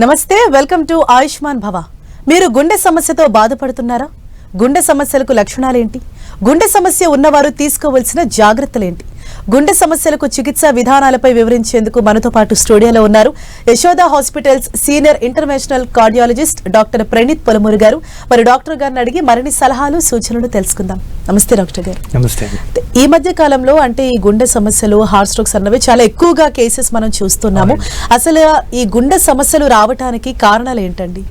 నమస్తే welcome to Ayushman భవ. మీరు గుండె సమస్యతో బాధపడుతున్నారా? గుండె సమస్యలకు లక్షణాలేంటి? గుండె సమస్య ఉన్నవారు తీసుకోవలసిన జాగ్రత్తలేంటి? గుండె సమస్యలకు చికిత్సా విధానాలపై వివరించేందుకు మనతో పాటు స్టూడియోలో ఉన్నారు Yashoda hospitals senior international cardiologist doctor Praneeth Polamuru garu. మరి డాక్టర్ గారిని అడిగి మరిన్ని సలహాలు సూచనలు తెలుసుకుందాం. నమస్తే డాక్టర్ గారు. నమస్తే ఈ మధ్య కాలంలో అంటే ఈ గుండె సమస్యలు హార్ట్ స్ట్రోక్స్ అన్నవి చాలా ఎక్కువగా కేసెస్ మనం చూస్తున్నాము. అసలు ఈ గుండె సమస్యలు రావటానికి కారణాలు ఏంటండి?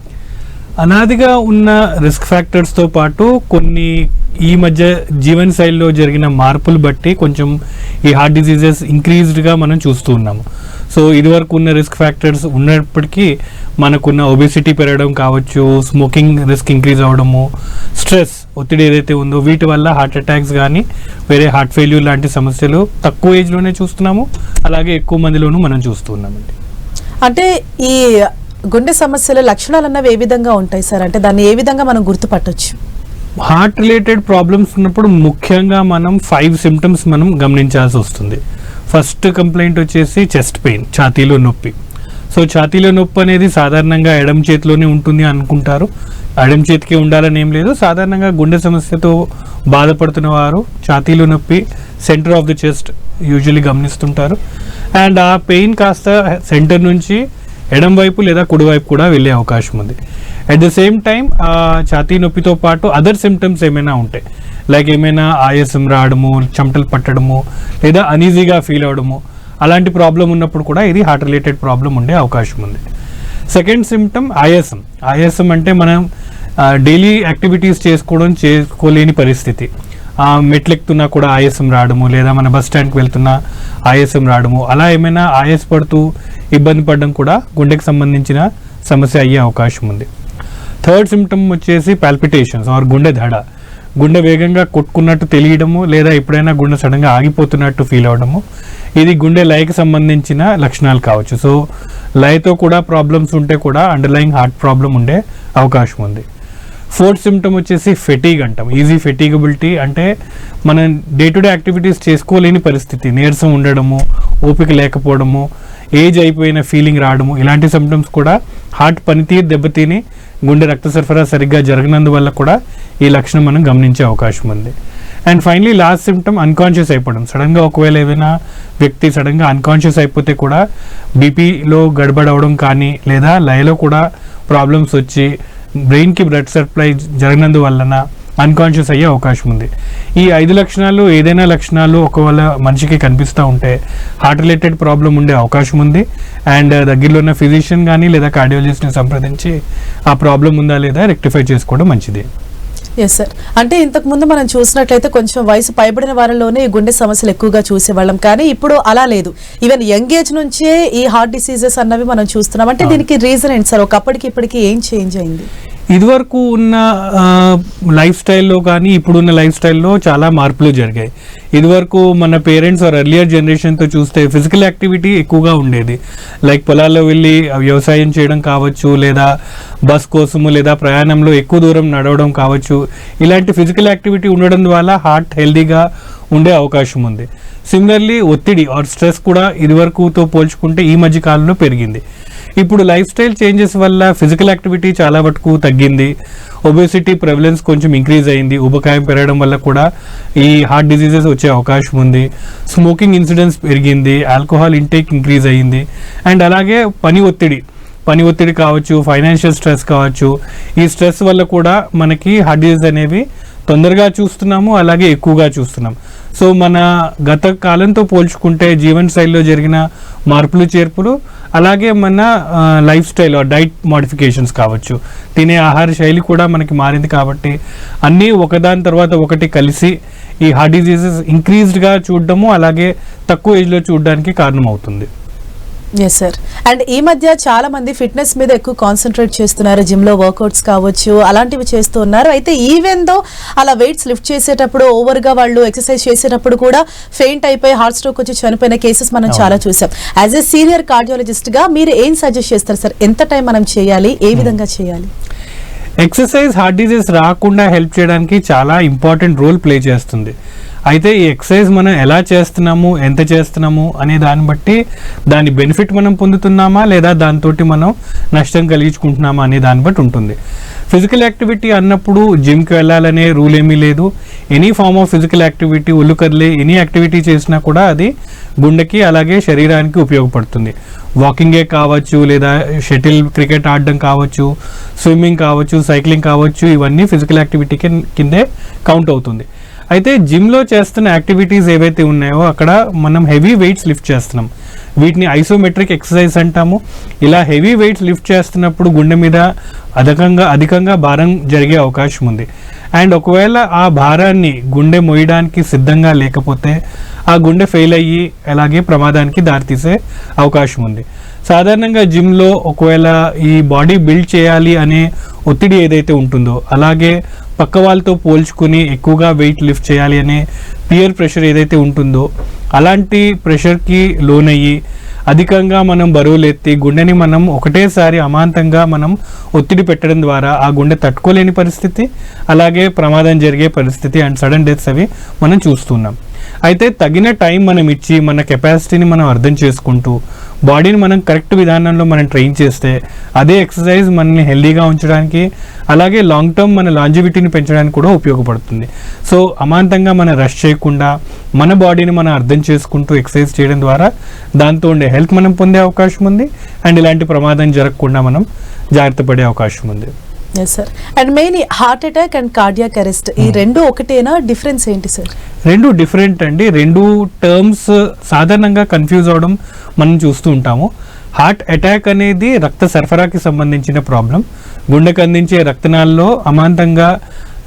అనాదిగా ఉన్న రిస్క్ ఫ్యాక్టర్స్తో పాటు కొన్ని ఈ మధ్య జీవన శైలిలో జరిగిన మార్పులు బట్టి కొంచెం ఈ హార్ట్ డిసీజెస్ ఇంక్రీజ్డ్గా మనం చూస్తూ ఉన్నాము. సో ఇదివరకు ఉన్న రిస్క్ ఫ్యాక్టర్స్ ఉన్నప్పటికీ మనకున్న ఒబెసిటీ పెరగడం కావచ్చు స్మోకింగ్ రిస్క్ ఇంక్రీజ్ అవ్వడము స్ట్రెస్ ఒత్తిడి ఏదైతే ఉందో వీటి వల్ల హార్ట్ అటాక్స్ కానీ వేరే హార్ట్ ఫెయిల్యూర్ లాంటి సమస్యలు తక్కువ ఏజ్లోనే చూస్తున్నాము. అలాగే ఎక్కువ మందిలోనూ మనం చూస్తున్నామండి అంటే ఈ గుండె సమస్యల లక్షణాలు అన్నవి ఏ విధంగా ఉంటాయి సార్? అంటే దాన్ని ఏ విధంగా మనం గుర్తుపట్టొచ్చు? హార్ట్ రిలేటెడ్ ప్రాబ్లమ్స్ ఉన్నప్పుడు ముఖ్యంగా మనం ఫైవ్ సిమ్టమ్స్ మనం గమనించాల్సి వస్తుంది. ఫస్ట్ కంప్లైంట్ వచ్చేసి చెస్ట్ పెయిన్ ఛాతీలో నొప్పి. సో ఛాతీలో నొప్పి అనేది సాధారణంగా ఎడమ చేతిలోనే ఉంటుంది అనుకుంటారు. ఎడమ చేతికి ఉండాలని ఏం లేదు. సాధారణంగా గుండె సమస్యతో బాధపడుతున్న వారు ఛాతీలో నొప్పి centre of the chest usually గమనిస్తుంటారు. And ఆ పెయిన్ కాస్త సెంటర్ నుంచి ఎడం వైపు లేదా కుడి వైపు కూడా వెళ్ళే అవకాశం ఉంది. అట్ ద సేమ్ టైం ఛాతీ నొప్పితో పాటు అదర్ సిమ్టమ్స్ ఏమైనా ఉంటాయి లైక్ ఏమైనా ఆయాసం రావడము చెమటలు పట్టడము లేదా అనీజీగా ఫీల్ అవడము అలాంటి ప్రాబ్లం ఉన్నప్పుడు కూడా ఇది హార్ట్ రిలేటెడ్ ప్రాబ్లం ఉండే అవకాశం ఉంది. సెకండ్ సిమ్టమ్ ఆయాసం. ఆయాసం అంటే మనం డైలీ యాక్టివిటీస్ చేసుకోవడం చేసుకోలేని పరిస్థితి. ఆ, మెట్లెక్కుతున్నా కూడా ఆయాసం రావడము లేదా మన బస్ స్టాండ్కి వెళ్తున్నా ఆయాసం రావడము అలా ఏమైనా ఆయాసపడుతూ ఇబ్బంది పడడం కూడా గుండెకి సంబంధించిన సమస్య అయ్యే అవకాశం ఉంది. థర్డ్ సిమ్టమ్ వచ్చేసి పాల్పిటేషన్స్ ఆర్ గుండె దడ. గుండె వేగంగా కొట్టుకున్నట్టు తెలియడము లేదా ఎప్పుడైనా గుండె సడన్గా ఆగిపోతున్నట్టు ఫీల్ అవడము. ఇది గుండె లయకి సంబంధించిన లక్షణాలు కావచ్చు. సో లయతో కూడా ప్రాబ్లమ్స్ ఉంటే కూడా అండర్లయింగ్ హార్ట్ ప్రాబ్లం ఉండే అవకాశం ఉంది. ఫోర్త్ సిమ్టమ్ వచ్చేసి ఫెటీగ్ అంటాం. ఈజీ ఫెటీగబిలిటీ అంటే మనం డే టు డే యాక్టివిటీస్ చేసుకోలేని పరిస్థితి. నీరసం ఉండడము ఓపిక లేకపోవడము ఏజ్ అయిపోయిన ఫీలింగ్ రావడము ఇలాంటి సిమ్టమ్స్ కూడా హార్ట్ పనితీరు దెబ్బతిని గుండె రక్త సరఫరా సరిగ్గా జరగనందువల్ల కూడా ఈ లక్షణం మనం గమనించే అవకాశం ఉంది. And finally last symptom unconscious అయిపోవడం. సడన్గా ఒకవేళ ఏదైనా వ్యక్తి సడన్గా అన్కాన్షియస్ అయిపోతే కూడా బీపీలో గడబడవడం కానీ లేదా లయలో కూడా ప్రాబ్లమ్స్ వచ్చి బ్రెయిన్కి బ్లడ్ సప్లై జరగనందువలన అన్కాన్షియస్ అయ్యే అవకాశం ఉంది. ఈ ఐదు లక్షణాలు ఏదైనా లక్షణాలు ఒకవేళ మనిషికి కనిపిస్తూ ఉంటే హార్ట్ రిలేటెడ్ ప్రాబ్లం ఉండే అవకాశం ఉంది. అండ్ uh, దగ్గరలో ఉన్న ఫిజిషియన్ కానీ లేదా కార్డియాలజిస్ట్ని సంప్రదించి ఆ ప్రాబ్లం ఉందా లేదా రెక్టిఫై చేసుకోవడం మంచిది. ఎస్ సార్ అంటే ఇంతకు ముందు మనం చూసినట్లయితే కొంచెం వయసు పైబడిన వారిలోనే ఈ గుండె సమస్యలు ఎక్కువగా చూసేవాళ్ళం. కానీ ఇప్పుడు అలా లేదు. ఈవెన్ యంగ్ ఏజ్ నుంచే ఈ హార్ట్ డిసీజెస్ అన్నవి మనం చూస్తున్నాం. అంటే దీనికి రీజన్ ఏంటి సార్ ఒకప్పటికి ఇప్పటికి ఏం చేంజ్ అయింది? ఇదివరకు ఉన్న లైఫ్ స్టైల్లో కానీ ఇప్పుడున్న లైఫ్ స్టైల్లో చాలా మార్పులు జరిగాయి. ఇదివరకు మన పేరెంట్స్ ఆర్ ఎర్లియర్ జనరేషన్తో చూస్తే ఫిజికల్ యాక్టివిటీ ఎక్కువగా ఉండేది. లైక్ పొలాల్లో వెళ్ళి వ్యవసాయం చేయడం కావచ్చు లేదా బస్ కోసము లేదా ప్రయాణంలో ఎక్కువ దూరం నడవడం కావచ్చు. ఇలాంటి ఫిజికల్ యాక్టివిటీ ఉండడం వల్ల హార్ట్ హెల్దీగా ఉండే అవకాశం ఉంది. సిమిలర్లీ ఒత్తిడి ఆర్ స్ట్రెస్ కూడా ఇదివరకుతో పోల్చుకుంటే ఈ మధ్య కాలంలో పెరిగింది. ఇప్పుడు లైఫ్ స్టైల్ చేంజెస్ వల్ల ఫిజికల్ యాక్టివిటీ చాలా వరకు తగ్గింది. ఒబేసిటీ ప్రెవలెన్స్ కొంచెం ఇంక్రీజ్ అయింది. ఉబకాయం పెరగడం వల్ల కూడా ఈ హార్ట్ డిసీజెస్ వచ్చే అవకాశం ఉంది. స్మోకింగ్ ఇన్సిడెన్స్ పెరిగింది. ఆల్కహాల్ ఇంటేక్ ఇంక్రీజ్ అయ్యింది అండ్ అలాగే పని ఒత్తిడి. పని ఒత్తిడి కావచ్చు ఫైనాన్షియల్ స్ట్రెస్ కావచ్చు. ఈ స్ట్రెస్ వల్ల కూడా మనకి హార్ట్ డిసీజ్ అనేవి తొందరగా చూస్తున్నాము అలాగే ఎక్కువగా చూస్తున్నాం సో మన గత కాలంతో పోల్చుకుంటే జీవన శైలిలో జరిగిన మార్పులు చేర్పులు అలాగే మన లైఫ్ స్టైల్ డైట్ మోడిఫికేషన్స్ కావచ్చు. తినే ఆహార శైలి కూడా మనకి మారింది కాబట్టి అన్నీ ఒకదాని తర్వాత ఒకటి కలిసి ఈ హార్ట్ డిజీజెస్ ఇంక్రీజ్డ్గా చూడడము అలాగే తక్కువ ఏజ్లో చూడడానికి కారణమవుతుంది. ఎస్ సార్ అండ్ ఈ మధ్య చాలా మంది ఫిట్నెస్ మీద ఎక్కువ కాన్సన్ట్రేట్ చేస్తున్నారు జిమ్లో వర్కౌట్స్ కావచ్చు అలాంటివి చేస్తూ ఉన్నారు. అయితే ఈవెన్ దో అలా వెయిట్స్ లిఫ్ట్ చేసేటప్పుడు ఓవర్గా వాళ్ళు ఎక్సర్సైజ్ చేసేటప్పుడు కూడా ఫెయింట్ అయిపోయి హార్ట్ స్ట్రోక్ వచ్చి చనిపోయిన కేసెస్ మనం. చాలా చూసాం. యాజ్ ఎ సీనియర్ కార్డియాలజిస్ట్గా మీరు ఏం సజెస్ట్ చేస్తారు సార్ ఎంత టైం మనం చేయాలి? ఏ విధంగా చేయాలి? ఎక్సర్సైజ్ హార్ట్ డిజీజ్ రాకుండా హెల్ప్ చేయడానికి చాలా ఇంపార్టెంట్ రోల్ ప్లే చేస్తుంది. అయితే ఈ ఎక్సర్సైజ్ మనం ఎలా చేస్తున్నాము ఎంత చేస్తున్నాము అనే దాన్ని బట్టి దాని బెనిఫిట్ మనం పొందుతున్నామా లేదా దాంతో మనం నష్టం కలిగించుకుంటున్నామా అనే దాన్ని బట్టి ఉంటుంది. ఫిజికల్ యాక్టివిటీ అన్నప్పుడు జిమ్కి వెళ్ళాలనే రూల్ ఏమీ లేదు. Any form of physical activity ఒళ్ళు కదిలే ఎనీ యాక్టివిటీ చేసినా కూడా అది గుండెకి అలాగే శరీరానికి ఉపయోగపడుతుంది. వాకింగే కావచ్చు లేదా షటిల్ క్రికెట్ ఆడడం కావచ్చు స్విమ్మింగ్ కావచ్చు సైక్లింగ్ కావచ్చు ఇవన్నీ ఫిజికల్ యాక్టివిటీ కిందే కౌంట్ అవుతుంది. అయితే జిమ్లో చేస్తున్న యాక్టివిటీస్ ఏవైతే ఉన్నాయో అక్కడ మనం హెవీ వెయిట్స్ లిఫ్ట్ చేస్తున్నాం. వీటిని ఐసోమెట్రిక్ ఎక్సర్సైజ్ అంటాము. ఇలా హెవీ వెయిట్స్ లిఫ్ట్ చేస్తున్నప్పుడు గుండె మీద అధికంగా అధికంగా భారం జరిగే అవకాశం ఉంది. అండ్ ఒకవేళ ఆ భారాన్ని గుండె మోయడానికి సిద్ధంగా లేకపోతే ఆ గుండె ఫెయిల్ అయ్యి అలాగే ప్రమాదానికి దారితీసే అవకాశం ఉంది. సాధారణంగా జిమ్లో ఒకవేళ ఈ బాడీ బిల్డ్ చేయాలి అనే ఒత్తిడి ఏదైతే ఉంటుందో అలాగే పక్క వాళ్ళతో పోల్చుకుని ఎక్కువగా వెయిట్ లిఫ్ట్ చేయాలి అనే పియర్ ప్రెషర్ ఏదైతే ఉంటుందో అలాంటి ప్రెషర్కి లోనయ్యి అధికంగా మనం బరువులు ఎత్తి గుండెని మనం ఒకటేసారి అమాంతంగా మనం ఒత్తిడి పెట్టడం ద్వారా ఆ గుండె తట్టుకోలేని పరిస్థితి అలాగే ప్రమాదం జరిగే పరిస్థితి అండ్ సడన్ డెత్స్ అవి మనం చూస్తున్నాం. అయితే తగిన టైం మనం ఇచ్చి మన కెపాసిటీని మనం అర్థం చేసుకుంటూ బాడీని మనం కరెక్ట్ విధానంలో మనం ట్రైన్ చేస్తే అదే ఎక్సర్సైజ్ మనల్ని హెల్దీగా ఉంచడానికి అలాగే లాంగ్ టర్మ్ మన లాంజివిటీని పెంచడానికి కూడా ఉపయోగపడుతుంది. సో అమాంతంగా మనం రష్ చేయకుండా మన బాడీని మనం అర్థం చేసుకుంటూ ఎక్సర్సైజ్ చేయడం ద్వారా దాంతో ఉండే హెల్త్ మనం పొందే అవకాశం ఉంది. అండ్ ఇలాంటి ప్రమాదం జరగకుండా మనం జాగ్రత్త పడే అవకాశం ఉంది. Yes sir and main heart attack and cardiac arrest ఈ రెండు ఒకటేనా? డిఫరెన్స్ ఏంటి సార్ రెండు డిఫరెంట్ అండి. రెండు టర్మ్స్ సాధారణంగా కన్ఫ్యూజ్ అవడం మనం చూస్తూ ఉంటాము. హార్ట్ అటాక్ అనేది రక్త సరఫరాకి సంబంధించిన ప్రాబ్లం గుండెకి అందించే రక్తనాళాల్లో అమాంతంగా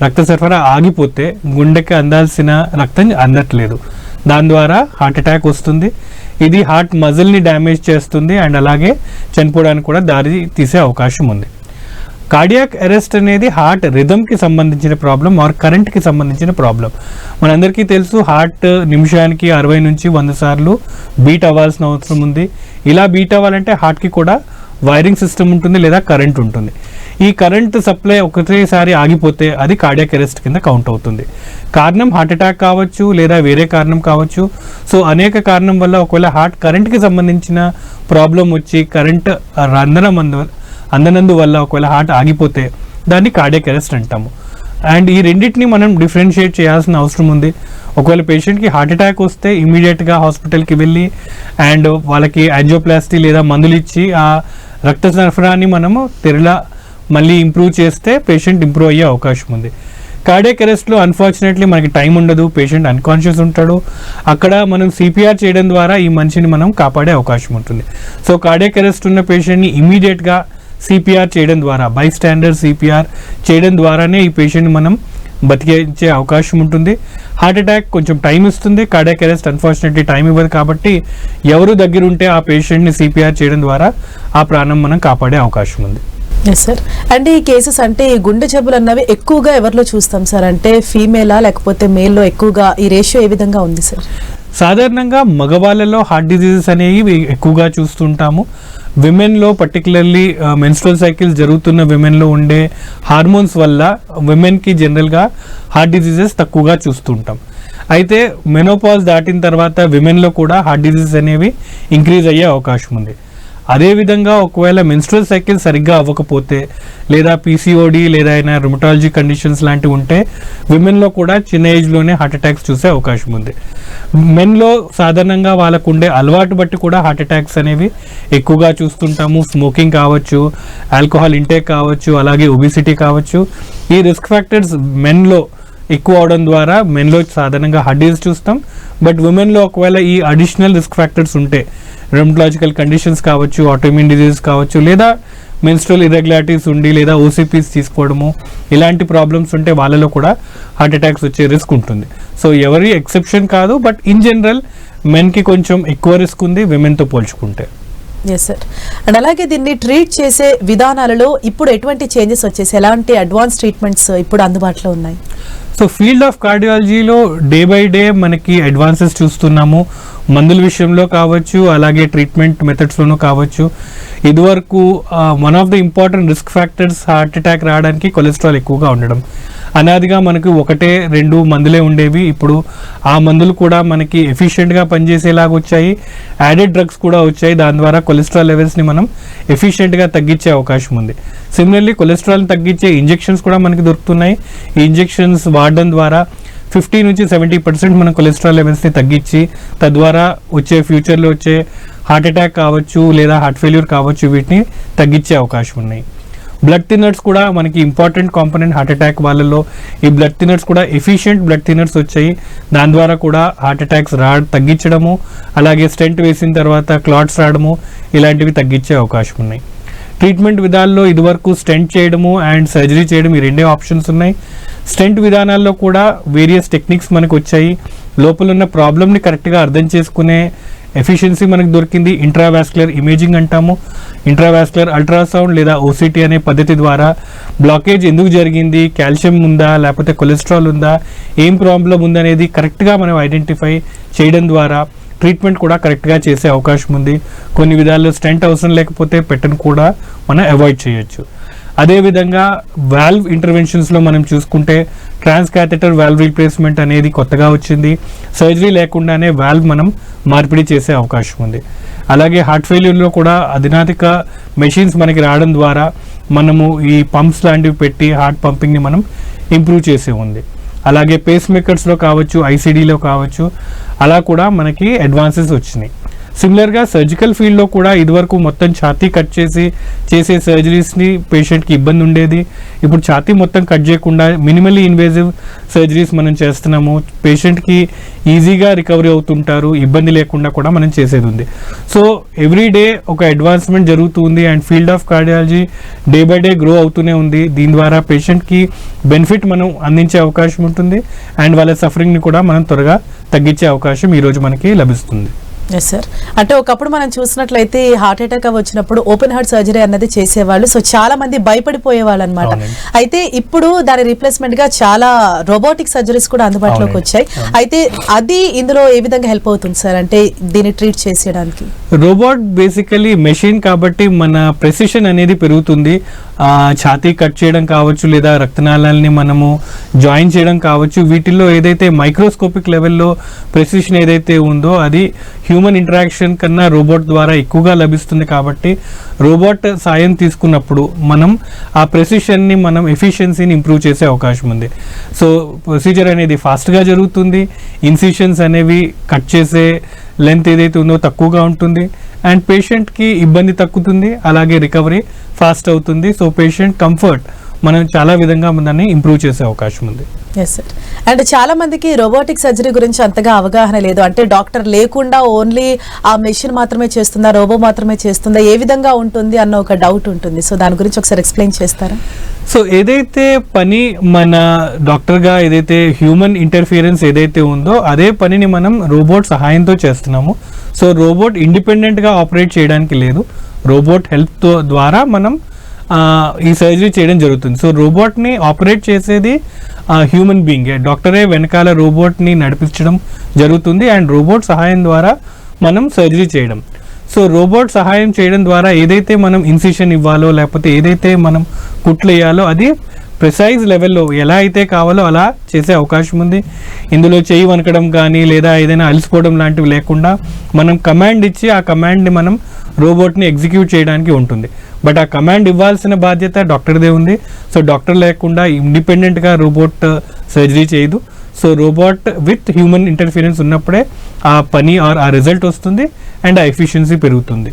రక్త సరఫరా ఆగిపోతే గుండెకి అందాల్సిన రక్తం అందట్లేదు. దాని ద్వారా హార్ట్ అటాక్ వస్తుంది. ఇది హార్ట్ మజిల్ని డ్యామేజ్ చేస్తుంది. అండ్ అలాగే చనిపోవడానికి కూడా దారి తీసే అవకాశం ఉంది. కార్డియాక్ అరెస్ట్ అనేది హార్ట్ రిథమ్కి సంబంధించిన ప్రాబ్లం ఆర్ కరెంట్కి సంబంధించిన ప్రాబ్లం మనందరికీ తెలుసు హార్ట్ నిమిషానికి అరవై నుంచి వంద సార్లు బీట్ అవ్వాల్సిన అవసరం ఉంది. ఇలా బీట్ అవ్వాలంటే హార్ట్కి కూడా వైరింగ్ సిస్టమ్ ఉంటుంది లేదా కరెంట్ ఉంటుంది. ఈ కరెంట్ సప్లై ఒకటేసారి ఆగిపోతే అది కార్డియాక్ అరెస్ట్ కింద కౌంట్ అవుతుంది. కారణం హార్ట్ అటాక్ కావచ్చు లేదా వేరే కారణం కావచ్చు. సో అనేక కారణం వల్ల ఒకవేళ హార్ట్ కరెంట్కి సంబంధించిన ప్రాబ్లం వచ్చి కరెంట్ రంధనం అందువల్ల అందనందు వల్ల ఒకవేళ హార్ట్ ఆగిపోతే దాన్ని కార్డియక్ అరెస్ట్ అంటాము. అండ్ ఈ రెండింటిని మనం డిఫరెన్షియేట్ చేయాల్సిన అవసరం ఉంది. ఒకవేళ పేషెంట్కి హార్ట్ అటాక్ వస్తే ఇమీడియట్గా హాస్పిటల్కి వెళ్ళి అండ్ వాళ్ళకి యాంజియోప్లాస్టీ లేదా మందులు ఇచ్చి ఆ రక్త సరఫరాని మనము తెరలా మళ్ళీ ఇంప్రూవ్ చేస్తే పేషెంట్ ఇంప్రూవ్ అయ్యే అవకాశం ఉంది. కార్డియక్ అరెస్ట్లో అన్ఫార్చునేట్లీ మనకి టైం ఉండదు పేషెంట్ అన్కాన్షియస్ ఉంటాడు. అక్కడ మనం సిపిఆర్ చేయడం ద్వారా ఈ మనిషిని మనం కాపాడే అవకాశం ఉంటుంది. సో కార్డియక్ అరెస్ట్ ఉన్న పేషెంట్ని ఇమీడియట్గా సిపిఆర్ చేయడం ద్వారా బై స్టాండర్డ్ సిపిఆర్ చేయడం ద్వారానే ఈ పేషెంట్ మనం బతికించే అవకాశం ఉంటుంది. హార్ట్ అటాక్ కొంచెం టైం ఇస్తుంది. కార్డియాక్ అరెస్ట్ అన్ఫార్చునేట్లీ టైం ఇవ్వదు కాబట్టి ఎవరు దగ్గర ఉంటే ఆ పేషెంట్ని సిపిఆర్ చేయడం ద్వారా ఆ ప్రాణం మనం కాపాడే అవకాశం ఉంది. సార్ అంటే ఈ కేసెస్ అంటే ఈ గుండె జబ్బులు అన్నవి ఎక్కువగా ఎవరిలో చూస్తాం సార్ అంటే ఫీమేలా లేకపోతే మేల్లో ఎక్కువగా ఈ రేషియో ఏ విధంగా ఉంది సార్ సాధారణంగా మగవాళ్ళలో హార్ట్ డిజీజెస్ అనేవి ఎక్కువగా చూస్తుంటాము. విమెన్లో పర్టికులర్లీ మెన్స్ట్రల్ సైకిల్స్ జరుగుతున్న విమెన్లో ఉండే హార్మోన్స్ వల్ల విమెన్కి జనరల్గా హార్ట్ డిజీజెస్ తక్కువగా చూస్తుంటాం. అయితే మెనోపాజ్ దాటిన తర్వాత విమెన్లో కూడా హార్ట్ డిజీజెస్ అనేవి ఇంక్రీజ్ అయ్యే అవకాశం ఉంది. అదేవిధంగా ఒకవేళ మెన్స్ట్రల్ సైకిల్ సరిగ్గా అవ్వకపోతే లేదా పీసీఓడి లేదా అయినా రుమటాలజీ కండిషన్స్ లాంటివి ఉంటే విమెన్లో కూడా చిన్న ఏజ్లోనే హార్ట్ అటాక్స్ చూసే అవకాశం ఉంది. మెన్లో సాధారణంగా వాళ్ళకు ఉండే అలవాటు బట్టి కూడా హార్ట్ అటాక్స్ అనేవి ఎక్కువగా చూస్తుంటాము. స్మోకింగ్ కావచ్చు ఆల్కహాల్ ఇంటేక్ కావచ్చు అలాగే ఒబిసిటీ కావచ్చు. ఈ రిస్క్ ఫ్యాక్టర్స్ మెన్లో ఎక్కువ అవడం ద్వారా మెన్లో సాధారణంగా హార్ట్ డిజీజ్ చూస్తాం. బట్ ఉమెన్లో ఒకవేళ ఈ అడిషనల్ రిస్క్ ఫ్యాక్టర్స్ ఉంటే రెమటలాజికల్ కండిషన్స్ కావచ్చు ఆటోమిన్ డిజీజ్ కావచ్చు లేదా మెన్స్ట్రల్ ఇర్రెగ్యులారిటీస్ ఉండి లేదా ఓసీపీస్ తీసుకోవడము ఇలాంటి ప్రాబ్లమ్స్ ఉంటే వాళ్ళలో కూడా హార్ట్ అటాక్స్ వచ్చే రిస్క్ ఉంటుంది. సో ఎవరి ఎక్సెప్షన్ కాదు బట్ ఇన్ జనరల్ మెన్కి కొంచెం ఎక్కువ రిస్క్ ఉంది విమెన్తో పోల్చుకుంటే. ఎస్ సార్ అండ్ అలాగే దీన్ని ట్రీట్ చేసే విధానాలలో ఇప్పుడు ఎటువంటి చేంజెస్ వచ్చేసి ఎలాంటి అడ్వాన్స్ ట్రీట్మెంట్స్ uh, ఇప్పుడు అందుబాటులో ఉన్నాయి? సో ఫీల్డ్ ఆఫ్ కార్డియాలజీలో డే బై డే మనకి అడ్వాన్సెస్ చూస్తున్నాము. మందుల విషయంలో కావచ్చు అలాగే ట్రీట్మెంట్ మెథడ్స్లోనూ కావచ్చు ఇదివరకు one of the important risk factors heart attack రావడానికి కొలెస్ట్రాల్ ఎక్కువగా ఉండడం. అనాదిగా మనకు ఒకటే రెండు మందులే ఉండేవి. ఇప్పుడు ఆ మందులు కూడా మనకి ఎఫిషియెంట్గా పనిచేసేలాగా వచ్చాయి. యాడెడ్ డ్రగ్స్ కూడా వచ్చాయి. దాని ద్వారా కొలెస్ట్రాల్ లెవెల్స్ని మనం ఎఫిషియెంట్గా తగ్గించే అవకాశం ఉంది. సిమిలర్లీ కొలెస్ట్రాల్ని తగ్గించే ఇంజెక్షన్స్ కూడా మనకి దొరుకుతున్నాయి. ఈ ఇంజెక్షన్స్ వాడడం ద్వారా ఫిఫ్టీ నుంచి సెవెంటీ పర్సెంట్ మన కొలెస్ట్రాల్ లెవెల్స్ని తగ్గించి తద్వారా వచ్చే ఫ్యూచర్లో వచ్చే హార్ట్ అటాక్ కావచ్చు లేదా హార్ట్ ఫెయిల్యూర్ కావచ్చు వీటిని తగ్గించే అవకాశం ఉన్నాయి. బ్లడ్ థిన్నర్స్ కూడా మనకి ఇంపార్టెంట్ కాంపోనెంట్ హార్ట్ అటాక్ వాళ్ళలో. ఈ బ్లడ్ థిన్నర్స్ కూడా ఎఫిషియెంట్ బ్లడ్ థిన్నర్స్ వచ్చాయి. దాని ద్వారా కూడా హార్ట్ అటాక్స్ రా తగ్గించడము అలాగే స్టెంట్ వేసిన తర్వాత క్లాట్స్ రావడము ఇలాంటివి తగ్గించే అవకాశం ఉన్నాయి. ట్రీట్మెంట్ విధాల్లో ఇదివరకు స్టెంట్ చేయడము అండ్ సర్జరీ చేయడం ఈ రెండే ఆప్షన్స్ ఉన్నాయి. స్టెంట్ విధానాల్లో కూడా వేరియస్ టెక్నిక్స్ మనకు వచ్చాయి. లోపల ఉన్న ప్రాబ్లమ్ని కరెక్ట్గా అర్థం చేసుకునే ఎఫిషియన్సీ మనకు దొరికింది. ఇంట్రావాస్కులర్ ఇమేజింగ్ అంటాము. ఇంట్రావాస్కులర్ అల్ట్రాసౌండ్ లేదా ఓసిటీ అనే పద్ధతి ద్వారా బ్లాకేజ్ ఎందుకు జరిగింది? కాల్షియం ఉందా? లేకపోతే కొలెస్ట్రాల్ ఉందా? ఏం ప్రాబ్లం ఉందనేది కరెక్ట్గా మనం ఐడెంటిఫై చేయడం ద్వారా ట్రీట్మెంట్ కూడా కరెక్ట్గా చేసే అవకాశం ఉంది. కొన్ని విధాల్లో స్టెంట్ అవసరం లేకపోతే పెట్టను కూడా మనం అవాయిడ్ చేయొచ్చు. అదేవిధంగా వాల్వ్ ఇంటర్వెన్షన్స్లో మనం చూసుకుంటే ట్రాన్స్ క్యాథెటర్ వాల్వ్ రీప్లేస్మెంట్ అనేది కొత్తగా వచ్చింది. సర్జరీ లేకుండానే వాల్వ్ మనం మార్పిడి చేసే అవకాశం ఉంది. అలాగే హార్ట్ ఫెయిల్యూర్లో కూడా అధునాతిక మెషిన్స్ మనకి రావడం ద్వారా మనము ఈ పంప్స్ లాంటివి పెట్టి హార్ట్ పంపింగ్ని మనం ఇంప్రూవ్ చేసే ఉంది. అలాగే పేస్ మేకర్స్లో కావచ్చు ఐసీడీలో కావచ్చు అలా కూడా మనకి అడ్వాన్సెస్ వచ్చినాయి. సిమిలర్గా సర్జికల్ ఫీల్డ్లో కూడా ఇదివరకు మొత్తం ఛాతీ కట్ చేసి చేసే సర్జరీస్ని పేషెంట్కి ఇబ్బంది ఉండేది. ఇప్పుడు ఛాతీ మొత్తం కట్ చేయకుండా మినిమల్లీ ఇన్వేజివ్ సర్జరీస్ మనం చేస్తున్నాము. పేషెంట్కి ఈజీగా రికవరీ అవుతుంటారు. ఇబ్బంది లేకుండా కూడా మనం చేసేది ఉంది. సో ఎవ్రీ డే ఒక అడ్వాన్స్మెంట్ జరుగుతుంది and field of cardiology day by day grow అవుతూనే ఉంది. దీని ద్వారా పేషెంట్కి బెనిఫిట్ మనం అందించే అవకాశం ఉంటుంది. అండ్ వాళ్ళ సఫరింగ్ని కూడా మనం త్వరగా తగ్గించే అవకాశం ఈరోజు మనకి లభిస్తుంది. ఎస్ సార్ అంటే ఒకప్పుడు మనం చూసినట్లయితే హార్ట్ అటాక్ వచ్చినప్పుడు ఓపెన్ హార్ట్ సర్జరీ అన్నది చేసేవాళ్ళు. సో చాలా మంది భయపడిపోయేవాళ్ళు అనమాట. అయితే ఇప్పుడు దాని రీప్లేస్మెంట్గా చాలా రోబోటిక్ సర్జరీస్ కూడా అందుబాటులోకి. వచ్చాయి. అయితే అది ఇందులో ఏ విధంగా హెల్ప్ అవుతుంది సార్ అంటే దీన్ని ట్రీట్ చేసేయడానికి. రోబోట్ బేసికలీ మెషిన్ కాబట్టి మన ప్రెసిషన్ అనేది పెరుగుతుంది. ఆ, ఛాతీ కట్ చేయడం కావచ్చు లేదా రక్తనాళాలని మనము జాయిన్ చేయడం కావచ్చు. వీటిల్లో ఏదైతే మైక్రోస్కోపిక్ లెవెల్లో ప్రెసిషన్ ఏదైతే ఉందో అది హ్యూమన్ ఇంటరాక్షన్ కన్నా రోబోట్ ద్వారా ఎక్కువగా లభిస్తుంది కాబట్టి రోబోట్ సాయం తీసుకున్నప్పుడు మనం ఆ ప్రెసిషన్ని మనం ఎఫిషియన్సీని ఇంప్రూవ్ చేసే అవకాశం ఉంది. సో ప్రొసీజర్ అనేది ఫాస్ట్గా జరుగుతుంది. ఇన్సిషన్స్ అనేవి కట్ చేసే లెంత్ ఏదైతే ఉందో తక్కువగా ఉంటుంది. అండ్ పేషెంట్కి ఇబ్బంది తగ్గుతుంది అలాగే రికవరీ ఫాస్ట్ అవుతుంది. సో పేషెంట్ కంఫర్ట్ మనం చాలా విధంగా దాన్ని ఇంప్రూవ్ చేసే అవకాశం ఉంది. ఎస్ సార్ అండ్ చాలా మందికి రోబోటిక్ సర్జరీ గురించి అంతగా అవగాహన లేదు. అంటే డాక్టర్ లేకుండా ఓన్లీ ఆ మెషిన్ మాత్రమే చేస్తుందా రోబో మాత్రమే చేస్తుందా ఏ విధంగా ఉంటుంది అన్న ఒక డౌట్ ఉంటుంది. సో దాని గురించి ఒకసారి ఎక్స్ప్లెయిన్ చేస్తారా? సో ఏదైతే పని మన డాక్టర్గా ఏదైతే హ్యూమన్ ఇంటర్ఫియరెన్స్ ఏదైతే ఉందో అదే పనిని మనం రోబోట్ సహాయంతో చేస్తున్నాము. సో రోబోట్ ఇండిపెండెంట్గా ఆపరేట్ చేయడానికి లేదు. రోబోట్ హెల్ప్తో ద్వారా మనం ఈ సర్జరీ చేయడం జరుగుతుంది. సో రోబోట్ని ఆపరేట్ చేసేది హ్యూమన్ బీయింగ్. డాక్టరే వెనకాల రోబోట్ని నడిపించడం జరుగుతుంది అండ్ రోబోట్ సహాయం ద్వారా మనం సర్జరీ చేయడం. సో రోబోట్ సహాయం చేయడం ద్వారా ఏదైతే మనం ఇన్సిషన్ ఇవ్వాలో లేకపోతే ఏదైతే మనం కుట్లు వేయాలో అది ప్రిసైజ్ లెవెల్లో ఎలా అయితే కావాలో అలా చేసే అవకాశం ఉంది. ఇందులో చేయి వనకడం కానీ లేదా ఏదైనా అలసిపోవడం లాంటివి లేకుండా మనం కమాండ్ ఇచ్చి ఆ కమాండ్ని మనం రోబోట్ని ఎగ్జిక్యూట్ చేయడానికి ఉంటుంది. బట్ ఆ కమాండ్ ఇవ్వాల్సిన బాధ్యత డాక్టర్దే ఉంది. సో డాక్టర్ లేకుండా ఇండిపెండెంట్గా రోబోట్ uh, సర్జరీ చేయదు. So robot with human interference ఉన్నప్పుడే ఆ పని ఆర్ ఆ రిజల్ట్ వస్తుంది అండ్ ఆ ఎఫిషియన్సీ పెరుగుతుంది.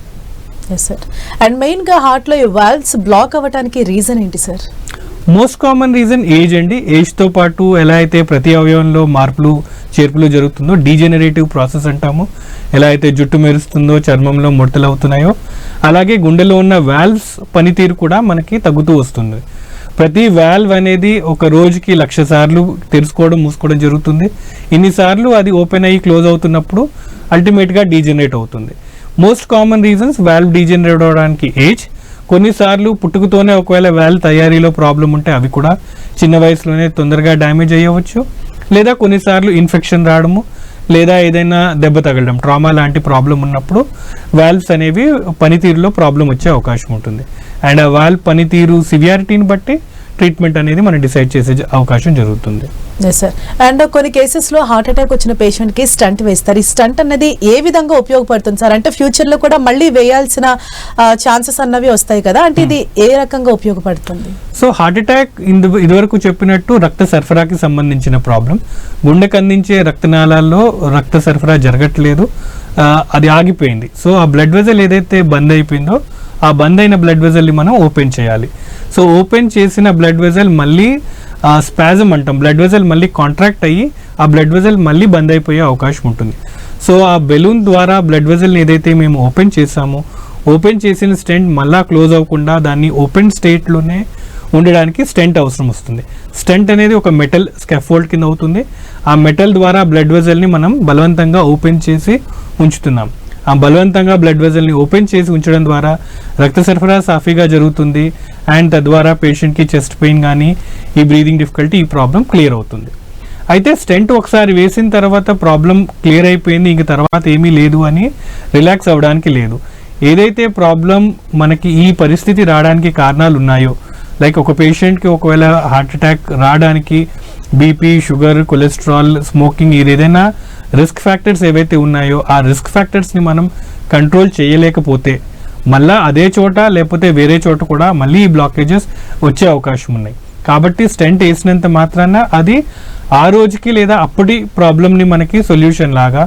ఎస్ సార్ అండ్ మెయిన్గా హార్ట్లో ఈ వాల్వ్స్ బ్లాక్ అవ్వడానికి రీజన్ ఏంటి sir most common reason age అండి. ఏజ్తో పాటు ఎలా అయితే ప్రతి అవయవంలో మార్పులు చేర్పులు జరుగుతుందో డీజెనరేటివ్ ప్రాసెస్ అంటాము. ఎలా అయితే జుట్టు మెరుస్తుందో చర్మంలో ముడతలు అవుతున్నాయో అలాగే గుండెలో ఉన్న వాల్వ్స్ పనితీరు కూడా మనకి తగ్గుతూ వస్తుంది. ప్రతి వాల్వ్ అనేది ఒక రోజుకి లక్ష సార్లు తెరుచుకోవడం మూసుకోవడం జరుగుతుంది. ఇన్నిసార్లు అది ఓపెన్ అయ్యి క్లోజ్ అవుతున్నప్పుడు అల్టిమేట్గా డీజెనరేట్ అవుతుంది. Most common reasons valve degenerate అవడానికి ఏజ్ కొన్నిసార్లు పుట్టుకతోనే ఒకవేళ వాల్వ్ తయారీలో ప్రాబ్లం ఉంటే అవి కూడా చిన్న వయసులోనే తొందరగా డ్యామేజ్ అయ్యవచ్చు. లేదా కొన్నిసార్లు ఇన్ఫెక్షన్ రావడము లేదా ఏదైనా దెబ్బ తగలడం ట్రామా లాంటి ప్రాబ్లం ఉన్నప్పుడు వాల్వ్స్ అనేవి పనితీరులో ప్రాబ్లం వచ్చే అవకాశం ఉంటుంది. అండ్ ఆ వాల్వ్ పనితీరు సివియారిటీని బట్టి ట్రీట్మెంట్ అనేది మనం డిసైడ్ చేసే అవకాశం జరుగుతుంది. సార్ అండ్ కొన్ని కేసెస్లో హార్ట్ అటాక్ వచ్చిన పేషెంట్కి స్టంట్ వేస్తారు. ఈ స్టంట్ అనేది ఏ విధంగా ఉపయోగపడుతుంది సార్? అంటే ఫ్యూచర్లో కూడా మళ్ళీ వేయాల్సిన ఛాన్సెస్ అన్నవి వస్తాయి కదా? అంటే ఇది ఏ రకంగా ఉపయోగపడుతుంది? సో హార్ట్ అటాక్ ఇందు ఇదివరకు చెప్పినట్టు రక్త సరఫరాకి సంబంధించిన ప్రాబ్లం గుండెకు అందించే రక్తనాళాల్లో రక్త సరఫరా జరగట్లేదు. అది ఆగిపోయింది. సో ఆ బ్లడ్ వెజల్ ఏదైతే బంద్ అయిపోయిందో ఆ బంద్ అయిన బ్లడ్ వెజల్ని మనం ఓపెన్ చేయాలి. సో ఓపెన్ చేసిన బ్లడ్ వెజల్ మళ్ళీ స్పాజం అంటాం. బ్లడ్ వెజల్ మళ్ళీ కాంట్రాక్ట్ అయ్యి ఆ బ్లడ్ వెజల్ మళ్ళీ బంద్ అయిపోయే అవకాశం ఉంటుంది. సో ఆ బెలూన్ ద్వారా బ్లడ్ వెజల్ని ఏదైతే మేము ఓపెన్ చేసామో ఓపెన్ చేసిన స్టెంట్ మళ్ళా క్లోజ్ అవ్వకుండా దాన్ని ఓపెన్ స్టేట్లోనే ఉండడానికి స్టెంట్ అవసరం వస్తుంది. స్టెంట్ అనేది ఒక మెటల్ స్కెఫోల్డ్ కింద అవుతుంది. ఆ మెటల్ ద్వారా బ్లడ్ వెజల్ని మనం బలవంతంగా ఓపెన్ చేసి ఉంచుతున్నాం. బలవంతంగా బ్లడ్ వెజల్ని ఓపెన్ చేసి ఉంచడం ద్వారా రక్త సరఫరా సాఫీగా జరుగుతుంది అండ్ తద్వారా పేషెంట్కి చెస్ట్ పెయిన్ కానీ ఈ బ్రీదింగ్ డిఫికల్టీ ఈ ప్రాబ్లం క్లియర్ అవుతుంది. అయితే స్టెంట్ ఒకసారి వేసిన తర్వాత ప్రాబ్లం క్లియర్ అయిపోయింది ఇంక తర్వాత ఏమీ లేదు అని రిలాక్స్ అవ్వడానికి లేదు. ఏదైతే ప్రాబ్లం మనకి ఈ పరిస్థితి రావడానికి కారణాలు ఉన్నాయో లైక్ ఒక పేషెంట్కి ఒకవేళ హార్ట్ అటాక్ రావడానికి బీపీ షుగర్ కొలెస్ట్రాల్ స్మోకింగ్ ఇది ఏదైనా రిస్క్ ఫ్యాక్టర్స్ ఏవైతే ఉన్నాయో ఆ రిస్క్ ఫ్యాక్టర్స్ని మనం కంట్రోల్ చేయలేకపోతే మళ్ళా అదే చోట లేకపోతే వేరే చోట కూడా మళ్ళీ ఈ బ్లాకేజెస్ వచ్చే అవకాశం ఉన్నాయి. కాబట్టి స్టెంట్ వేసినంత మాత్రాన అది ఆ రోజుకి లేదా అప్పటి ప్రాబ్లమ్ని మనకి సొల్యూషన్ లాగా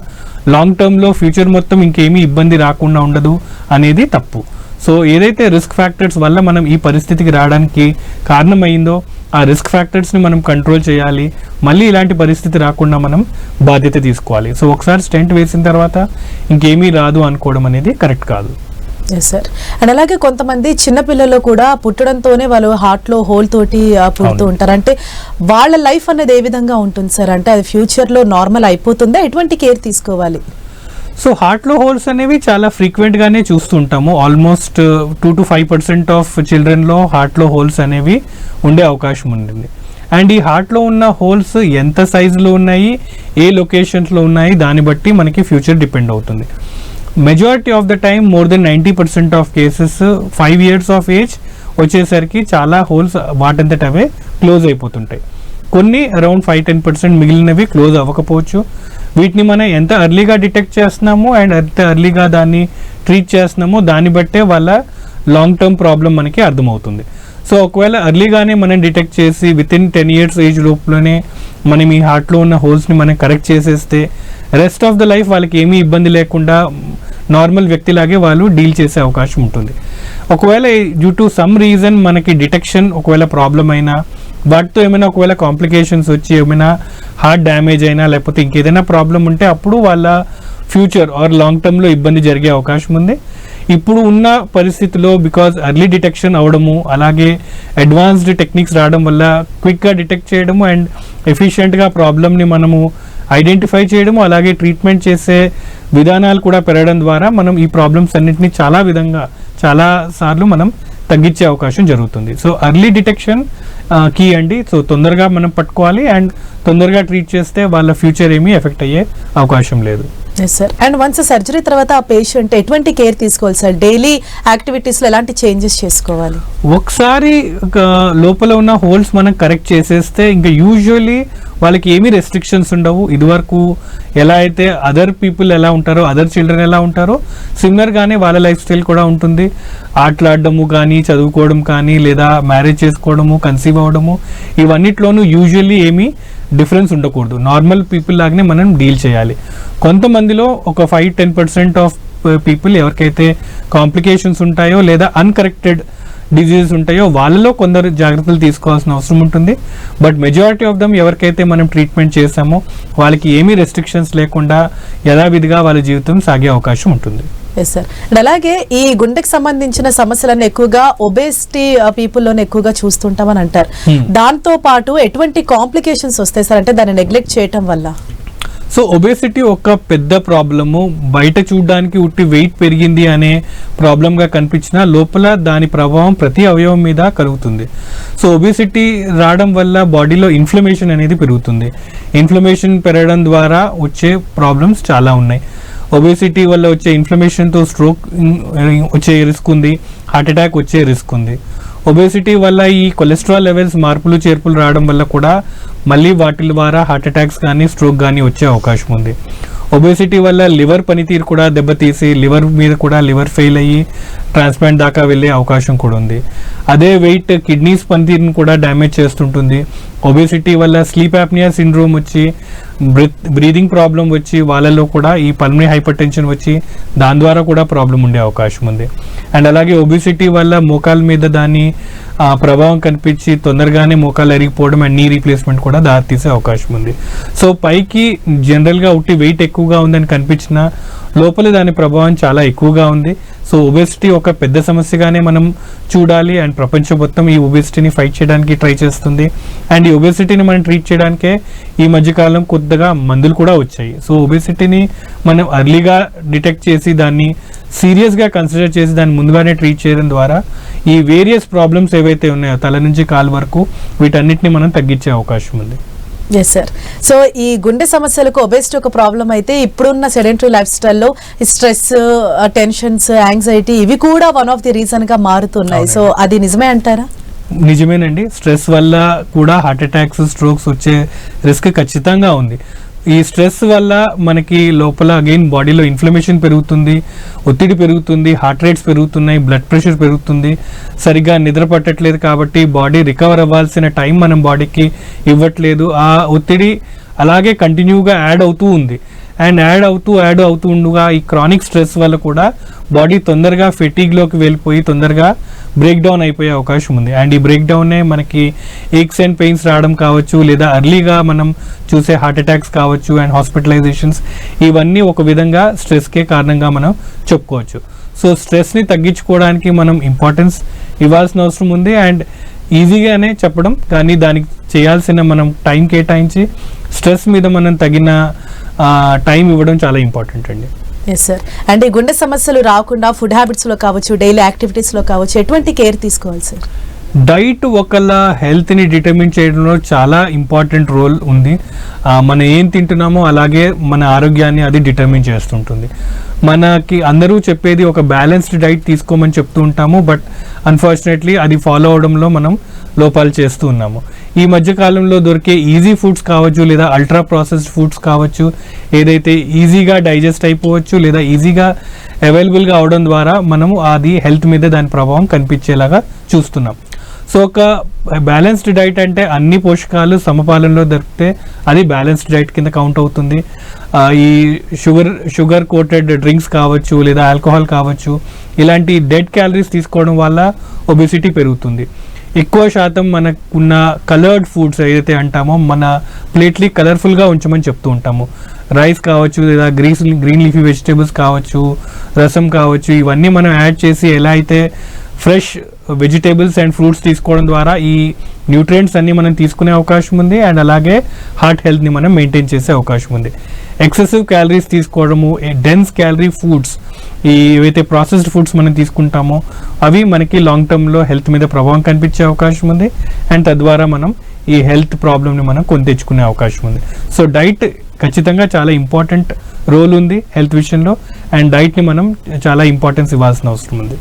లాంగ్ టర్మ్లో ఫ్యూచర్ మొత్తం ఇంకేమీ ఇబ్బంది రాకుండా ఉండదు అనేది తప్పు. సో ఏదైతే రిస్క్ ఫ్యాక్టర్స్ వల్ల మనం ఈ పరిస్థితికి రావడానికి కారణమైందో ఆ రిస్క్ ఫ్యాక్టర్స్ని మనం కంట్రోల్ చేయాలి. మళ్ళీ ఇలాంటి పరిస్థితి రాకుండా మనం బాధ్యత తీసుకోవాలి. సో ఒకసారి స్టెంట్ వేసిన తర్వాత ఇంకేమీ రాదు అనుకోవడం అనేది కరెక్ట్ కాదు. ఎస్ సార్ అండ్ అలాగే కొంతమంది చిన్నపిల్లలు కూడా పుట్టడంతోనే వాళ్ళు హార్ట్లో హోల్ తోటి పుడుతూ. ఉంటారు. అంటే వాళ్ళ లైఫ్ అనేది ఏ విధంగా ఉంటుంది సార్ అంటే అది ఫ్యూచర్లో నార్మల్ అయిపోతుందా? ఎటువంటి కేర్ తీసుకోవాలి? సో హార్ట్లో హోల్స్ అనేవి చాలా ఫ్రీక్వెంట్గానే చూస్తుంటాము. Almost two to five percent of చిల్డ్రన్లో హార్ట్లో హోల్స్ అనేవి ఉండే అవకాశం ఉంటుంది అండ్ ఈ హార్ట్లో ఉన్న హోల్స్ ఎంత సైజులో ఉన్నాయి ఏ లొకేషన్స్లో ఉన్నాయి దాన్ని బట్టి మనకి ఫ్యూచర్ డిపెండ్ అవుతుంది. Majority of the time more than ninety percent of cases five years of age వచ్చేసరికి చాలా హోల్స్ వాటంతట అవే క్లోజ్ అయిపోతుంటాయి. కొన్ని అరౌండ్ ఫైవ్ టెన్ పర్సెంట్ మిగిలినవి క్లోజ్ అవ్వకపోవచ్చు. వీటిని మనం ఎంత ఎర్లీగా డిటెక్ట్ చేస్తున్నామో అండ్ ఎంత ఎర్లీగా దాన్ని ట్రీట్ చేస్తున్నామో దాన్ని బట్టే వాళ్ళ లాంగ్ టర్మ్ ప్రాబ్లం మనకి అర్థమవుతుంది. సో ఒకవేళ ఎర్లీగానే మనం డిటెక్ట్ చేసి within ten years age లోపులోనే మనం ఈ హార్ట్లో ఉన్న హోల్స్ని మనం కరెక్ట్ చేసేస్తే రెస్ట్ ఆఫ్ ద లైఫ్ వాళ్ళకి ఏమీ ఇబ్బంది లేకుండా నార్మల్ వ్యక్తిలాగే వాళ్ళు డీల్ చేసే అవకాశం ఉంటుంది. ఒకవేళ డ్యూ టు సమ్ రీజన్ మనకి డిటెక్షన్ ఒకవేళ ప్రాబ్లం అయినా వాటితో ఏమైనా ఒకవేళ కాంప్లికేషన్స్ వచ్చి ఏమైనా హార్ట్ డ్యామేజ్ అయినా లేకపోతే ఇంకేదైనా ప్రాబ్లం ఉంటే అప్పుడు వాళ్ళ ఫ్యూచర్ ఆర్ లాంగ్ టర్మ్లో ఇబ్బంది జరిగే అవకాశం ఉంది. ఇప్పుడు ఉన్న పరిస్థితిలో బికాజ్ ఎర్లీ డిటెక్షన్ అవడము అలాగే అడ్వాన్స్డ్ టెక్నిక్స్ రావడం వల్ల క్విక్గా డిటెక్ట్ చేయడము అండ్ ఎఫిషియెంట్గా ప్రాబ్లమ్ని మనము ఐడెంటిఫై చేయడము అలాగే ట్రీట్మెంట్ చేసే విధానాలు కూడా పెరగడం ద్వారా మనం ఈ ప్రాబ్లమ్స్ అన్నింటినీ చాలా విధంగా చాలా సార్లు మనం తగ్గించే అవకాశం జరుగుతుంది. సో అర్లీ డిటెక్షన్ కీ అండి. సో తొందరగా మనం పట్టుకోవాలి. అండ్ తొందరగా ట్రీట్ చేస్తే వాళ్ళ ఫ్యూచర్ ఏమీ ఎఫెక్ట్ అయ్యే అవకాశం లేదు. సార్ అండ్ వన్స్ సర్జరీ తర్వాత ఆ పేషెంట్ ఎటువంటి కేర్ తీసుకోవాలి సార్ డైలీ యాక్టివిటీస్లో ఎలాంటి చేంజెస్ చేసుకోవాలి? ఒకసారి లోపల ఉన్న హోల్స్ మనం కరెక్ట్ చేసేస్తే ఇంకా యూజువల్లీ వాళ్ళకి ఏమీ రెస్ట్రిక్షన్స్ ఉండవు. ఇదివరకు ఎలా అయితే అదర్ పీపుల్ ఎలా ఉంటారో అదర్ చిల్డ్రన్ ఎలా ఉంటారో సిమిలర్గానే వాళ్ళ లైఫ్ స్టైల్ కూడా ఉంటుంది. ఆటలాడడము కానీ చదువుకోవడం కానీ లేదా మ్యారేజ్ చేసుకోవడము కన్సీవ్ అవ్వడము ఇవన్నిట్లోనూ యూజువల్లీ ఏమీ డిఫరెన్స్ ఉండకూడదు. నార్మల్ పీపుల్ లాగానే మనం డీల్ చేయాలి. కొంతమందిలో ఒక five ten percent of people ఎవరికైతే కాంప్లికేషన్స్ ఉంటాయో లేదా అన్కరెక్టెడ్ డిజీజెస్ ఉంటాయో వాళ్ళలో కొందరు జాగ్రత్తలు తీసుకోవాల్సిన అవసరం ఉంటుంది. బట్ మెజారిటీ ఆఫ్ దమ్ ఎవరికైతే మనం ట్రీట్మెంట్ చేసామో వాళ్ళకి ఏమీ రెస్ట్రిక్షన్స్ లేకుండా యథావిధిగా వాళ్ళ జీవితం సాగే అవకాశం ఉంటుంది. ఎస్ సార్ అండ్ అలాగే ఈ గుండెకి సంబంధించిన సమస్యలను ఎక్కువగా ఒబేసిటీ పీపుల్లోనే ఎక్కువగా చూస్తుంటామని అంటారు. Hmm. దాంతో పాటు ఎటువంటి కాంప్లికేషన్స్ వస్తాయి సార్ అంటే దాన్ని నెగ్లెక్ట్ చేయటం వల్ల. సో ఒబేసిటీ ఒక పెద్ద ప్రాబ్లము బయట చూడడానికి ఉట్టి వెయిట్ పెరిగింది అనే ప్రాబ్లంగా కనిపించినా లోపల దాని ప్రభావం ప్రతి అవయవం మీద కలుగుతుంది. సో ఒబేసిటీ రావడం వల్ల బాడీలో ఇన్ఫ్లమేషన్ అనేది పెరుగుతుంది. ఇన్ఫ్లమేషన్ పెరగడం ద్వారా వచ్చే ప్రాబ్లమ్స్ చాలా ఉన్నాయి. ఒబేసిటీ వల్ల వచ్చే ఇన్ఫ్లమేషన్తో స్ట్రోక్ వచ్చే రిస్క్ ఉంది హార్ట్ అటాక్ వచ్చే రిస్క్ ఉంది. ఒబేసిటీ వల్ల ఈ కొలెస్ట్రాల్ లెవెల్స్ మార్పులు చేర్పులు రావడం వల్ల కూడా మళ్ళీ వాటి ద్వారా హార్ట్ అటాక్స్ కానీ స్ట్రోక్ కానీ వచ్చే అవకాశం ఉంది. ఒబేసిటీ వల్ల లివర్ పనితీరు కూడా దెబ్బతీసి లివర్ మీద కూడా లివర్ ఫెయిల్ అయ్యి ట్రాన్స్ప్లాంట్ దాకా వెళ్ళే అవకాశం కూడా ఉంది. అదే వెయిట్ కిడ్నీస్ పనితీరుని కూడా డ్యామేజ్ చేస్తుంటుంది. ఒబేసిటీ వల్ల స్లీప్ యాప్నియా సిండ్రోమ్ వచ్చి బ్రెత్ బ్రీదింగ్ ప్రాబ్లం వచ్చి వాళ్ళలో కూడా ఈ పల్మరీ హైపర్ టెన్షన్ వచ్చి దాని ద్వారా కూడా ప్రాబ్లం ఉండే అవకాశం ఉంది. అండ్ అలాగే ఒబిసిటీ వల్ల మోకాల మీద దాని ఆ, ప్రభావం కనిపించి తొందరగానే మోకాలు అరిగిపోవడం అండ్ నీ రీప్లేస్మెంట్ కూడా దారితీసే అవకాశం ఉంది. సో పైకి జనరల్గా ఉట్టి వెయిట్ ఎక్కువగా ఉందని కనిపించిన లోపల దాని ప్రభావం చాలా ఎక్కువగా ఉంది. సో ఒబెసిటీ ఒక పెద్ద సమస్యగానే మనం చూడాలి. అండ్ ప్రపంచం మొత్తం ఈ ఒబెసిటీని ఫైట్ చేయడానికి ట్రై చేస్తుంది. అండ్ ఈ ఒబెసిటీని మనం ట్రీట్ చేయడానికే ఈ మధ్యకాలం కొద్దిగా మందులు కూడా వచ్చాయి. సో ఒబెసిటీని మనం అర్లీగా డిటెక్ట్ చేసి దాన్ని సీరియస్గా కన్సిడర్ చేసి దాన్ని ముందుగానే ట్రీట్ చేయడం ద్వారా ఈ వేరియస్ ప్రాబ్లమ్స్ ఏవైతే ఉన్నాయో తల నుంచి కాలు వరకు వీటన్నిటిని మనం తగ్గించే అవకాశం ఉంది. ఎస్ సార్ సో ఈ గుండె సమస్యలకు ఒబేసిటీ ఒక ప్రాబ్లం అయితే ఇప్పుడున్న సెడెంటరీ లైఫ్ స్టైల్లో స్ట్రెస్ టెన్షన్స్ యాంగ్జైటీ ఇవి కూడా వన్ ఆఫ్ ది రీజన్గా మారుతున్నాయి. సో అది నిజమే అంటారా? నిజమేనండి. స్ట్రెస్ వల్ల కూడా హార్ట్ అటాక్స్ స్ట్రోక్స్ వచ్చే రిస్క్ ఖచ్చితంగా ఉంది. ఈ స్ట్రెస్ వల్ల మనకి లోపల అగైన్ బాడీలో ఇన్ఫ్లమేషన్ పెరుగుతుంది ఒత్తిడి పెరుగుతుంది హార్ట్ రేట్స్ పెరుగుతున్నాయి బ్లడ్ ప్రెషర్ పెరుగుతుంది. సరిగా నిద్ర పట్టట్లేదు కాబట్టి బాడీ రికవర్ అవ్వాల్సిన టైం మనం బాడీకి ఇవ్వట్లేదు. ఆ ఒత్తిడి అలాగే కంటిన్యూగా యాడ్ అవుతూ ఉంది. అండ్ యాడ్ అవుతూ యాడ్ అవుతూ ఉండగా ఈ క్రానిక్ స్ట్రెస్ వల్ల కూడా బాడీ తొందరగా ఫెటీగ్లోకి వెళ్ళిపోయి తొందరగా బ్రేక్ డౌన్ అయిపోయే అవకాశం ఉంది. అండ్ ఈ బ్రేక్ డౌనే మనకి ఏక్స్ అండ్ పెయిన్స్ రావడం కావచ్చు లేదా అర్లీగా మనం చూసే హార్ట్ అటాక్స్ కావచ్చు అండ్ హాస్పిటలైజేషన్స్ ఇవన్నీ ఒక విధంగా స్ట్రెస్కే కారణంగా మనం చెప్పుకోవచ్చు. సో స్ట్రెస్ని తగ్గించుకోవడానికి మనం ఇంపార్టెన్స్ ఇవ్వాల్సిన అవసరం ఉంది. అండ్ ఈజీగానే చెప్పడం కానీ దానికి చేయాల్సిన మనం టైం కేటాయించి స్ట్రెస్ మీద మనం తగిన టైం ఇవ్వడం చాలా ఇంపార్టెంట్ అండి. ఎస్ సార్ అండ్ ఈ గుండె సమస్యలు రాకుండా ఫుడ్ హ్యాబిట్స్లో కావచ్చు డైలీ యాక్టివిటీస్లో కావచ్చు ఎటువంటి కేర్ తీసుకోవాలి సార్ డైట్ ఒకళ్ళ హెల్త్ని డిటర్మిన్ చేయడంలో చాలా ఇంపార్టెంట్ రోల్ ఉంది. మనం ఏం తింటున్నామో అలాగే మన ఆరోగ్యాన్ని అది డిటర్మిన్ చేస్తుంటుంది. మనకి అందరూ చెప్పేది ఒక బ్యాలెన్స్డ్ డైట్ తీసుకోమని చెప్తూ ఉంటాము బట్ అన్ఫార్చునేట్లీ అది ఫాలో అవడంలో మనం లోపాలు చేస్తూ ఉన్నాము. ఈ మధ్య కాలంలో దొరికే ఈజీ ఫుడ్స్ కావచ్చు లేదా అల్ట్రా ప్రాసెస్డ్ ఫుడ్స్ కావచ్చు ఏదైతే ఈజీగా డైజెస్ట్ అయిపోవచ్చు లేదా ఈజీగా అవైలబుల్గా అవడం ద్వారా మనము అది హెల్త్ మీద దాని ప్రభావం కనిపించేలాగా చూస్తున్నాం. సో ఒక బ్యాలెన్స్డ్ డైట్ అంటే అన్ని పోషకాలు సమపాలనలో దొరికితే అది బ్యాలెన్స్డ్ డైట్ కింద కౌంట్ అవుతుంది. ఈ షుగర్ షుగర్ కోటెడ్ డ్రింక్స్ కావచ్చు లేదా ఆల్కహాల్ కావచ్చు ఇలాంటి డెడ్ క్యాలరీస్ తీసుకోవడం వల్ల ఒబిసిటీ పెరుగుతుంది. ఎక్కువ శాతం మనకున్న కలర్డ్ ఫుడ్స్ ఏదైతే అంటామో మన ప్లేట్లీ కలర్ఫుల్గా ఉంచమని చెప్తూ ఉంటాము. రైస్ కావచ్చు లేదా గ్రీస్ గ్రీన్ లీఫీ వెజిటేబుల్స్ కావచ్చు రసం కావచ్చు ఇవన్నీ మనం యాడ్ చేసి ఎలా అయితే ఫ్రెష్ వెజిటేబుల్స్ అండ్ ఫ్రూట్స్ తీసుకోవడం ద్వారా ఈ న్యూట్రియంట్స్ అన్ని మనం తీసుకునే అవకాశం ఉంది అండ్ అలాగే హార్ట్ హెల్త్ని మనం మెయింటైన్ చేసే అవకాశం ఉంది. ఎక్సెసివ్ క్యాలరీస్ తీసుకోవడము డెన్స్ క్యాలరీ ఫుడ్స్ ఈ ఏవైతే ప్రాసెస్డ్ ఫుడ్స్ మనం తీసుకుంటామో అవి మనకి లాంగ్ టర్మ్లో హెల్త్ మీద ప్రభావం కనిపించే అవకాశం ఉంది అండ్ తద్వారా మనం ఈ హెల్త్ ప్రాబ్లమ్ని మనం కొని తెచ్చుకునే అవకాశం ఉంది. సో డైట్ ఖచ్చితంగా చాలా ఇంపార్టెంట్ రోల్ ఉంది హెల్త్ విషయంలో అండ్ డైట్ని మనం చాలా ఇంపార్టెన్స్ ఇవ్వాల్సిన అవసరం ఉంది.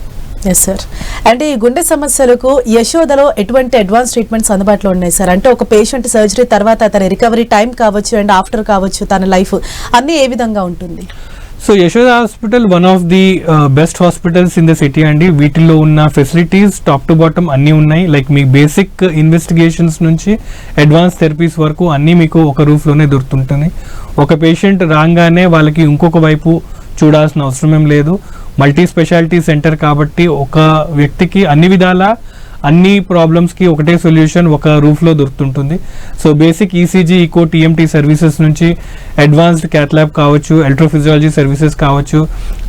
ఎస్ సార్ అంటే ఈ గుండె సమస్యలకు యశోదలో ఎటువంటి అడ్వాన్స్ ట్రీట్మెంట్స్ అందుబాటులో ఉన్నాయి సార్ అంటే ఒక పేషెంట్ సర్జరీ తర్వాత తన రికవరీ టైం కావచ్చు అండ్ ఆఫ్టర్ కావచ్చు తన లైఫ్ అన్నీ ఏ విధంగా ఉంటుంది? So Yashoda hospital one of the best hospitals in the city అండి. వీటిలో ఉన్న ఫెసిలిటీస్ టాప్ టు బాటమ్ అన్నీ ఉన్నాయి. లైక్ మీ బేసిక్ ఇన్వెస్టిగేషన్స్ నుంచి అడ్వాన్స్ థెరపీస్ వరకు అన్నీ మీకు ఒక రూఫ్లోనే దొరుకుతుంటుంది. ఒక పేషెంట్ రాగానే వాళ్ళకి ఇంకొక వైపు చూడాల్సిన అవసరం ఏం లేదు. మల్టీ స్పెషాలిటీ సెంటర్ కాబట్టి ఒక వ్యక్తికి అన్ని విధాల అన్ని ప్రాబ్లమ్స్కి ఒకటే సొల్యూషన్ ఒక రూఫ్లో దొరుకుతుంటుంది. So basic ECG echo TMT services నుంచి అడ్వాన్స్డ్ క్యాట్లాబ్ కావచ్చు ఎలక్ట్రోఫిజియాలజీ సర్వీసెస్ కావచ్చు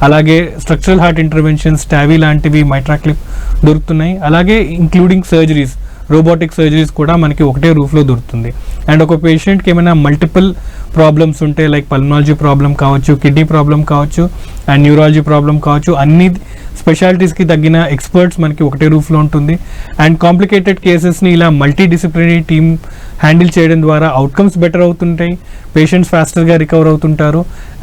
అలాగే స్ట్రక్చరల్ హార్ట్ ఇంటర్వెన్షన్స్ టావీ లాంటివి మైట్రాక్లిప్ దొరుకుతున్నాయి. అలాగే ఇంక్లూడింగ్ సర్జరీస్ రోబోటిక్ సర్జరీస్ కూడా మనకి ఒకటే రూఫ్లో దొరుకుతుంది. అండ్ ఒక పేషెంట్కి ఏమైనా మల్టిపుల్ ప్రాబ్లమ్స్ ఉంటే లైక్ పల్మాలజీ ప్రాబ్లం కావచ్చు కిడ్నీ ప్రాబ్లం కావచ్చు అండ్ న్యూరాలజీ ప్రాబ్లం కావచ్చు అన్ని స్పెషాలిటీస్కి తగ్గిన ఎక్స్పర్ట్స్ మనకి ఒకటే రూఫ్లో ఉంటుంది. అండ్ కాంప్లికేటెడ్ కేసెస్ని ఇలా మల్టీ డిసిప్లినరీ టీమ్ హ్యాండిల్ చేయడం ద్వారా అవుట్కమ్స్ బెటర్ అవుతుంటాయి పేషెంట్స్ ఫాస్టర్గా రికవర్ అవుతుంటారు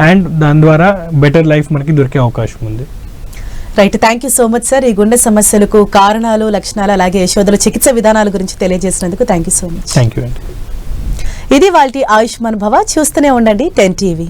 అండ్ దాని ద్వారా బెటర్ లైఫ్ మనకి దొరికే అవకాశం ఉంది. Right thank you so much sir ఈ గుండె సమస్యలకు కారణాలు లక్షణాలు అలాగే యశోదల చికిత్స విధానాల గురించి తెలియజేసినందుకు thank you so much thank you ఇది వాళ్ళ ఆయుష్మాన్ భవ. చూస్తూనే ఉండండి టెన్ టీవీ